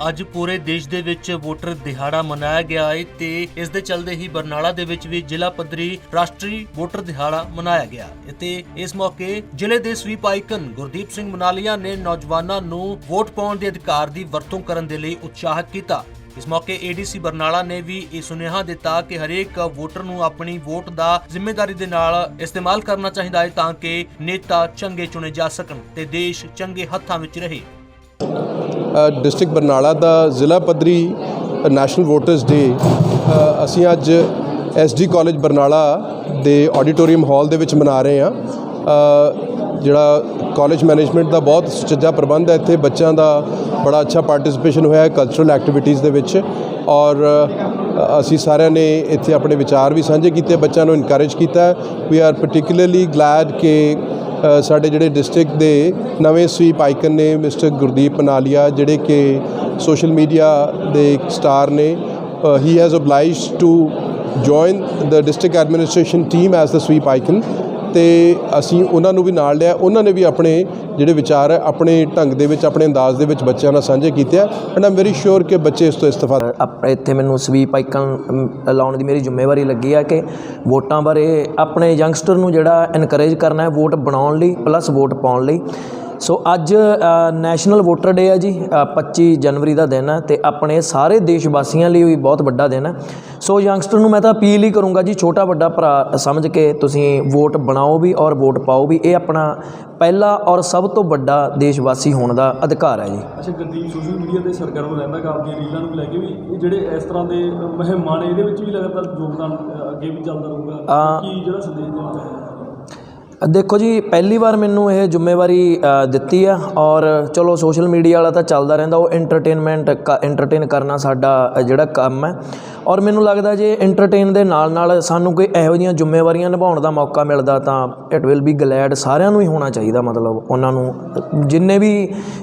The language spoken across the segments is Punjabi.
ਅੱਜ ਪੂਰੇ ਦੇਸ਼ ਦੇ ਵਿੱਚ ਵੋਟਰ ਦਿਹਾੜਾ ਮਨਾਇਆ ਗਿਆ ਹੈ ਤੇ ਇਸ ਦੇ ਚੱਲਦੇ ਹੀ ਬਰਨਾਲਾ ਦੇ ਵਿੱਚ ਵੀ ਜ਼ਿਲ੍ਹਾ ਪੱਧਰੀ ਰਾਸ਼ਟਰੀ ਵੋਟਰ ਦਿਹਾੜਾ ਮਨਾਇਆ ਗਿਆ ਤੇ ਇਸ ਮੌਕੇ ਜ਼ਿਲ੍ਹੇ ਦੇ ਸਵੀਪ ਆਈਕਨ ਗੁਰਦੀਪ ਸਿੰਘ ਮਨਾਲੀਆ ਨੇ ਨੌਜਵਾਨਾਂ ਨੂੰ ਵੋਟ ਪਾਉਣ ਦੇ ਅਧਿਕਾਰ ਦੀ ਵਰਤੋਂ ਕਰਨ ਦੇ ਲਈ ਉਤਸ਼ਾਹਿਤ ਕੀਤਾ। ਇਸ ਮੌਕੇ ਏਡੀਸੀ ਬਰਨਾਲਾ ਨੇ ਵੀ ਇਹ ਸੁਨੇਹਾ ਦਿੱਤਾ ਕਿ ਹਰੇਕ ਵੋਟਰ ਨੂੰ ਆਪਣੀ ਵੋਟ ਦਾ ਜ਼ਿੰਮੇਵਾਰੀ ਦੇ ਨਾਲ ਇਸਤੇਮਾਲ ਕਰਨਾ ਚਾਹੀਦਾ ਹੈ ਤਾਂ ਕਿ ਨੇਤਾ ਚੰਗੇ ਚੁਣੇ ਜਾ ਸਕਣ ਤੇ ਦੇਸ਼ ਚੰਗੇ ਹੱਥਾਂ ਵਿੱਚ ਰਹੇ। ਡਿਸਟ੍ਰਿਕਟ ਬਰਨਾਲਾ ਦਾ ਜ਼ਿਲ੍ਹਾ ਪੱਧਰੀ ਨੈਸ਼ਨਲ ਵੋਟਰਸ ਡੇ ਅਸੀਂ ਅੱਜ ਐਸਡੀ ਕਾਲਜ ਬਰਨਾਲਾ ਦੇ ਆਡੀਟੋਰੀਅਮ ਹਾਲ ਦੇ ਵਿੱਚ ਮਨਾ ਰਹੇ ਹਾਂ। ਜਿਹੜਾ ਕਾਲਜ ਮੈਨੇਜਮੈਂਟ ਦਾ ਬਹੁਤ ਸੁਚੱਜਾ ਪ੍ਰਬੰਧ ਹੈ, ਇੱਥੇ ਬੱਚਿਆਂ ਦਾ ਬੜਾ ਅੱਛਾ ਪਾਰਟਿਸਿਪੇਸ਼ਨ ਹੋਇਆ ਹੈ ਕਲਚਰਲ ਐਕਟੀਵਿਟੀਜ਼ ਦੇ ਵਿੱਚ ਔਰ ਅਸੀਂ ਸਾਰਿਆਂ ਨੇ ਇੱਥੇ ਆਪਣੇ ਵਿਚਾਰ ਵੀ ਸਾਂਝੇ ਕੀਤੇ, ਬੱਚਿਆਂ ਨੂੰ ਇਨਕਰੇਜ ਕੀਤਾ ਵੀ ਆਰ ਪਾਰਟਿਕੂਲਰਲੀ ਗਲੈਡ ਕਿ ਸਾਡੇ ਜਿਹੜੇ ਡਿਸਟ੍ਰਿਕਟ ਦੇ ਨਵੇਂ ਸਵੀਪ ਆਈਕਨ ਨੇ ਮਿਸਟਰ ਗੁਰਦੀਪ ਪਨਾਲੀਆ ਜਿਹੜੇ ਕਿ ਸੋਸ਼ਲ ਮੀਡੀਆ ਦੇ ਇੱਕ ਸਟਾਰ ਨੇ ਹੀ has obliged to join the district administration team as the sweep icon ਤੇ ਅਸੀਂ ਉਹਨਾਂ ਨੂੰ ਵੀ ਨਾਲ ਲਿਆ। ਉਹਨਾਂ ਨੇ ਵੀ ਆਪਣੇ ਜਿਹੜੇ ਵਿਚਾਰ ਹੈ, ਆਪਣੇ ਢੰਗ ਦੇ ਵਿੱਚ, ਆਪਣੇ ਅੰਦਾਜ਼ ਦੇ ਵਿੱਚ ਬੱਚਿਆਂ ਨਾਲ ਸਾਂਝੇ ਕੀਤੇ ਆ। ਐਂਡ ਆਮ ਵੈਰੀ ਸ਼ੋਰ ਕਿ ਬੱਚੇ ਇਸ ਤੋਂ ਇਸਤਫਾਦਾ ਆਪਣੇ ਇੱਥੇ ਮੈਨੂੰ ਸਵੀਪ ਆਈਕਨ ਲਾਉਣ ਦੀ ਮੇਰੀ ਜ਼ਿੰਮੇਵਾਰੀ ਲੱਗੀ ਆ ਕਿ ਵੋਟਾਂ ਬਾਰੇ ਆਪਣੇ ਯੰਗਸਟਰ ਨੂੰ ਜਿਹੜਾ ਇਨਕਰੇਜ ਕਰਨਾ ਹੈ, ਵੋਟ ਬਣਾਉਣ ਲਈ ਪਲੱਸ ਵੋਟ ਪਾਉਣ ਲਈ। ਸੋ ਅੱਜ ਨੈਸ਼ਨਲ ਵੋਟਰ ਡੇ ਹੈ ਜੀ ਅ, 25 ਜਨਵਰੀ ਦਾ ਦਿਨ ਹੈ ਤੇ ਆਪਣੇ ਸਾਰੇ ਦੇਸ਼ ਵਾਸੀਆਂ ਲਈ ਵੀ ਬਹੁਤ ਵੱਡਾ ਦਿਨ ਹੈ ਸੋ ਯੰਗਸਟਰ ਨੂੰ ਮੈਂ ਤਾਂ ਅਪੀਲ ਹੀ ਕਰੂੰਗਾ ਜੀ ਛੋਟਾ ਵੱਡਾ ਭਰਾ ਸਮਝ ਕੇ ਤੁਸੀਂ ਵੋਟ ਬਣਾਓ ਵੀ ਔਰ ਵੋਟ ਪਾਓ ਵੀ ਇਹ ਆਪਣਾ ਪਹਿਲਾ ਔਰ ਸਭ ਤੋਂ ਵੱਡਾ ਦੇਸ਼ ਵਾਸੀ ਹੋਣ ਦਾ ਅਧਿਕਾਰ ਹੈ ਜੀ। ਅੱਛਾ ਗੁਰਦੀਪ ਸੋਸ਼ਲ ਮੀਡੀਆ ਤੇ ਸਰਗਰਮ ਰਹਿੰਦਾ ਗਾ ਆਪਣੀਆਂ ਰੀਲਾਂ ਨੂੰ ਲੈ ਕੇ ਵੀ ਇਹ ਜਿਹੜੇ ਇਸ ਤਰ੍ਹਾਂ ਦੇ ਮਹਿਮਾਨ ਇਹਦੇ ਵਿੱਚ ਵੀ ਲਗਾਤਾਰ ਯੋਗਦਾਨ ਅੱਗੇ ਵੀ ਚੱਲਦਾ ਰਹੂਗਾ। ਕੀ ਜਿਹੜਾ ਸੰਦੇਸ਼ ਦੇਣਾ ਚਾਹੁੰਦੇ ਦੇਖੋ ਜੀ, ਪਹਿਲੀ ਵਾਰ ਮੈਨੂੰ ਇਹ ਜ਼ਿੰਮੇਵਾਰੀ ਦਿੱਤੀ ਆ ਔਰ ਚਲੋ ਸੋਸ਼ਲ ਮੀਡੀਆ ਵਾਲਾ ਤਾਂ ਚੱਲਦਾ ਰਹਿੰਦਾ, ਉਹ ਐਂਟਰਟੇਨਮੈਂਟ ਐਂਟਰਟੇਨ ਕਰਨਾ ਸਾਡਾ ਜਿਹੜਾ ਕੰਮ ਹੈ। ਔਰ ਮੈਨੂੰ ਲੱਗਦਾ ਜੇ ਐਂਟਰਟੇਨ ਦੇ ਨਾਲ ਨਾਲ ਸਾਨੂੰ ਕੋਈ ਇਹੋ ਜਿਹੀਆਂ ਜ਼ਿੰਮੇਵਾਰੀਆਂ ਨਿਭਾਉਣ ਦਾ ਮੌਕਾ ਮਿਲਦਾ ਤਾਂ ਇਟ ਵਿਲ ਬੀ ਗਲੈਡ ਸਾਰਿਆਂ ਨੂੰ ਹੀ ਹੋਣਾ ਚਾਹੀਦਾ, ਮਤਲਬ ਉਹਨਾਂ ਨੂੰ, ਜਿੰਨੇ ਵੀ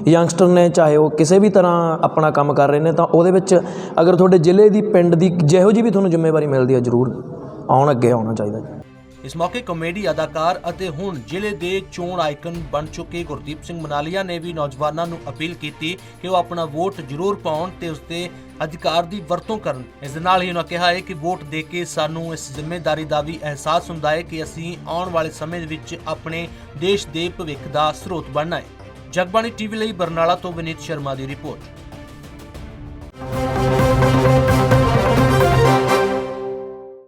ਯੰਗਸਟਰ ਨੇ, ਚਾਹੇ ਉਹ ਕਿਸੇ ਵੀ ਤਰ੍ਹਾਂ ਆਪਣਾ ਕੰਮ ਕਰ ਰਹੇ ਨੇ, ਤਾਂ ਉਹਦੇ ਵਿੱਚ ਅਗਰ ਤੁਹਾਡੇ ਜ਼ਿਲ੍ਹੇ ਦੀ, ਪਿੰਡ ਦੀ ਜਿਹੋ ਜਿਹੀ ਵੀ ਤੁਹਾਨੂੰ ਜ਼ਿੰਮੇਵਾਰੀ ਮਿਲਦੀ ਹੈ, ਜ਼ਰੂਰ ਆਉਣ ਅੱਗੇ ਆਉਣਾ ਚਾਹੀਦਾ ਜੀ। ਇਸ ਮੌਕੇ ਕਾਮੇਡੀ ਅਦਾਕਾਰ ਅਤੇ ਹੁਣ ਜ਼ਿਲ੍ਹੇ ਦੇ ਚੋਣ ਆਈਕਨ ਬਣ ਚੁੱਕੇ ਗੁਰਦੀਪ ਸਿੰਘ ਮਨਾਲੀਆ ਨੇ ਵੀ ਨੌਜਵਾਨਾਂ ਨੂੰ ਅਪੀਲ ਕੀਤੀ ਕਿ ਉਹ ਆਪਣਾ ਵੋਟ ਜ਼ਰੂਰ ਪਾਉਣ ਤੇ ਉਸ ਦੇ ਅਧਿਕਾਰ ਦੀ ਵਰਤੋਂ ਕਰਨ। ਇਸ ਦੇ ਨਾਲ ਹੀ ਉਹਨਾਂ ਕਿਹਾ ਹੈ ਕਿ ਵੋਟ ਦੇ ਕੇ ਸਾਨੂੰ ਇਸ ਜ਼ਿੰਮੇਵਾਰੀ ਦਾ ਵੀ ਅਹਿਸਾਸ ਹੁੰਦਾ ਹੈ ਕਿ ਅਸੀਂ ਆਉਣ ਵਾਲੇ ਸਮੇਂ ਵਿੱਚ ਆਪਣੇ ਦੇਸ਼ ਦੇ ਭਵਿੱਖ ਦਾ ਸਰੋਤ ਬਣਨਾ ਹੈ। ਜਗਬਾਣੀ ਟੀਵੀ ਲਈ ਬਰਨਾਲਾ ਤੋਂ ਵਿਨੀਤ ਸ਼ਰਮਾ ਦੀ ਰਿਪੋਰਟ।